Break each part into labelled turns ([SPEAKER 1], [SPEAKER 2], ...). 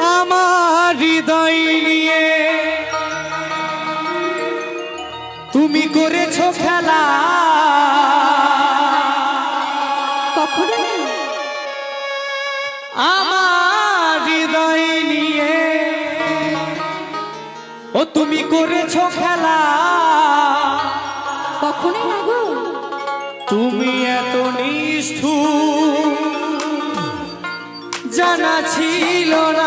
[SPEAKER 1] আমার হৃদয় নিয়ে। তুমি করেছ খেলা।
[SPEAKER 2] কখনো
[SPEAKER 1] আমার হৃদয় নিয়ে। ও তুমি করেছ খেলা।
[SPEAKER 2] কখনোই না গো।
[SPEAKER 1] তুমি এত নিষ্ঠুর। জানা ছিল না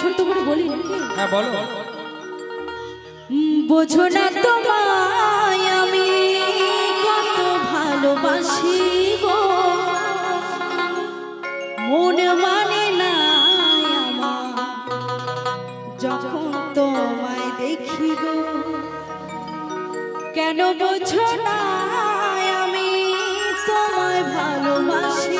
[SPEAKER 2] ছোট্ট করে বলি?
[SPEAKER 1] হ্যাঁ বলো।
[SPEAKER 2] বোঝো না তোমায় আমি কত ভালোবাসি গো। মন মানে না আমার যখন তোমায় দেখি গো। কেন বোঝো না আমি তোমায় ভালোবাসি?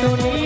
[SPEAKER 2] তুমি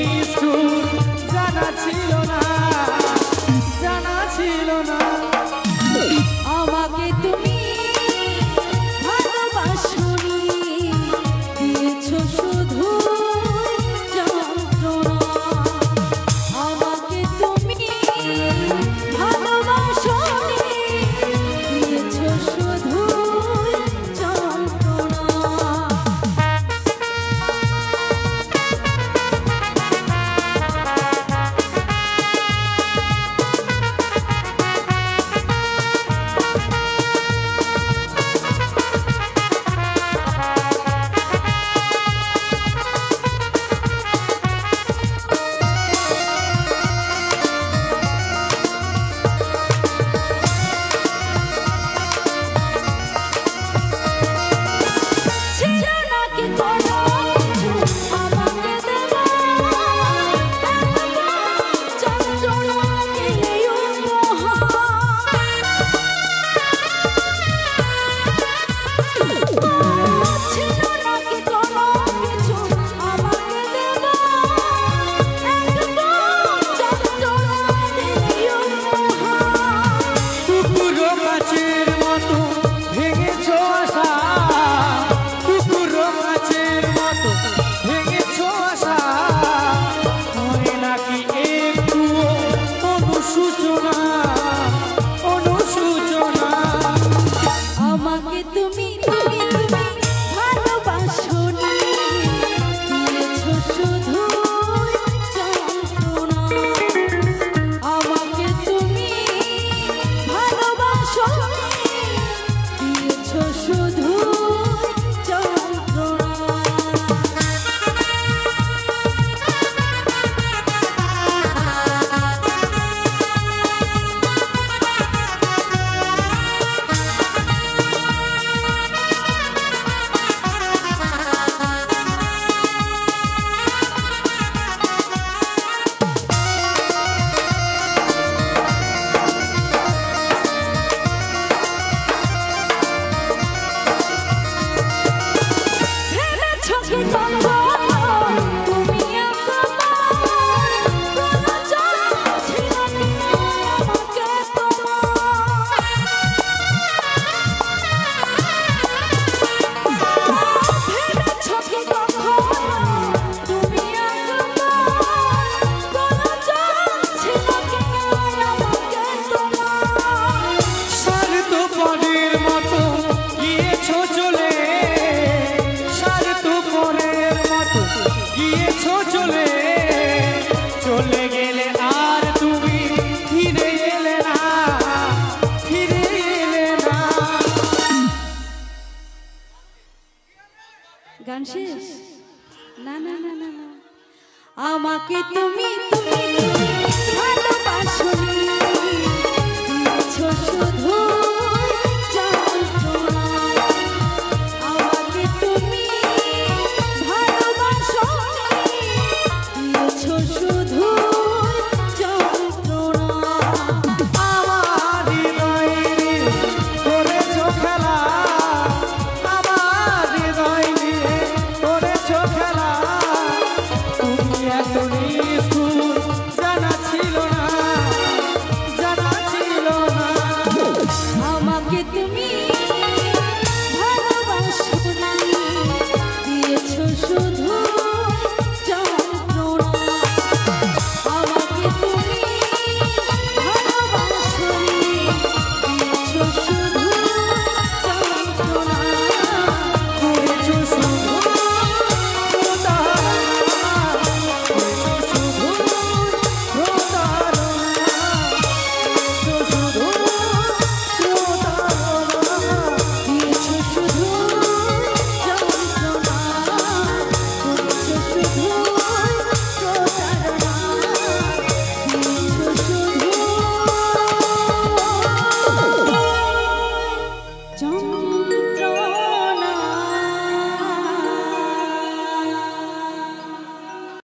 [SPEAKER 2] আমাকে তুমি
[SPEAKER 1] তুমি